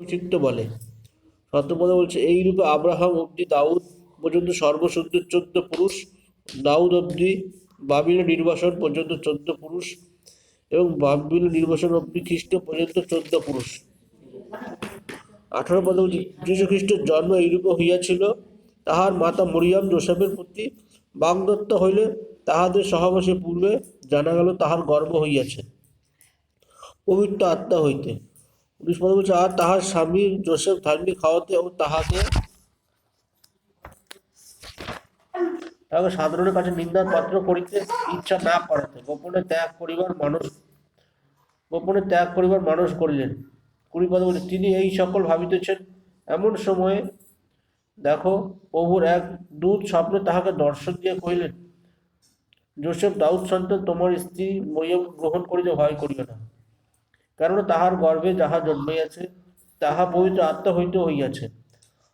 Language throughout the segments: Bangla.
চিত্ত বলে। সত্যপদ বলছে, এই রূপে আব্রাহাম অব্দি দাউদ পর্যন্ত সর্বসুন্দর চোদ্দ পুরুষ, দাউদ অব্দি বাবিল নির্বাসন পর্যন্ত চোদ্দ পুরুষ এবং বাবিল নির্বাসন অব্দি খ্রিস্ট পর্যন্ত চোদ্দ পুরুষ। আঠারো পদ যীশু খ্রিস্টের জন্ম এইরূপে হইয়াছিল, তাহার মাতা মরিয়াম জোসেফের প্রতি বাগদত্ত হইলে তাহাদের সহবাসে পূর্বে জানা গেল তাহার গর্ব হইয়াছে। পবিত্র আত্মা হইতে। উনিশ পদ বলছে আর তাহার স্বামী জোসেফ ধার্মিক খাওয়াতে ও তাহাকে তাহাকে সাধারণের কাছে নিন্দার পাত্র করিতে ইচ্ছা না করাতে। গোপনে ত্যাগ করিবার মানুষ, গোপনে ত্যাগ করিবার মানুষ করিলেন। কুড়ি পদ বলছে তিনি এই সকল ভাবিতেছেন। এমন সময়ে দেখো, প্রভুর এক দূত স্বপ্নে তাহাকে দর্শন দিয়ে কহিলেন, জোসেফ, দাউদ সন্তান, তোমার স্ত্রী মরিয়ম গ্রহণ করিতে ভয় করিও না। কেননা তাহার গর্ভে যাহা জন্মাইয়াছে, তাহা পবিত্র আত্মা হইতে হইয়াছে।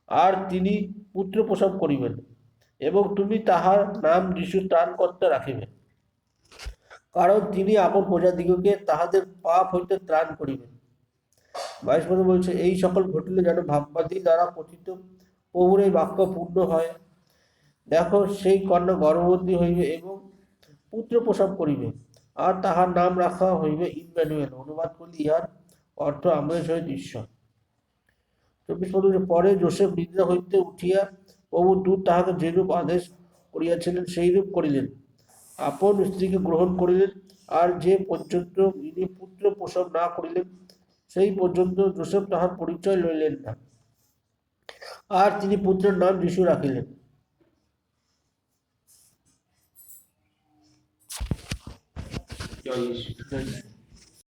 আর তিনি পুত্র প্রসব করিবেন এবং তুমি তাহার নাম যিশু ত্রাণকর্তা রাখিবে। কারণ তিনি আপন প্রজাদিগকে তাহাদের পাপ হইতে ত্রাণ করিবেন। বাইশ পদ বলছে, এই সকল ঘটিলে যেন ভাববাদী দ্বারা কথিত প্রভুর এই বাক্য পূর্ণ হয়। দেখো, সেই কন্যা গর্ভবতী হইবে এবং পুত্র প্রসব করিবে। আর তাহার নাম রাখা হইবে ইম্যানুয়েল অনুবাদ করলে ইহার অর্থ আমাদের সহিত ঈশ্বর চব্বিশ পদ পরে জোসেফ নিদ্রা হইতে উঠিয়া প্রভু দূত তাহাকে যেরূপ আদেশ করিয়াছিলেন, সেইরূপ করিলেন। আপন স্ত্রীকে গ্রহণ করিলেন, আর যে পর্যন্ত ইনি পুত্র প্রসব না করিলেন, সেই পর্যন্ত জোসেফ তাহার পরিচয় লইলেন না। আর তিনি পুত্রের নাম যিশু রাখিলেন। জয় যীশু।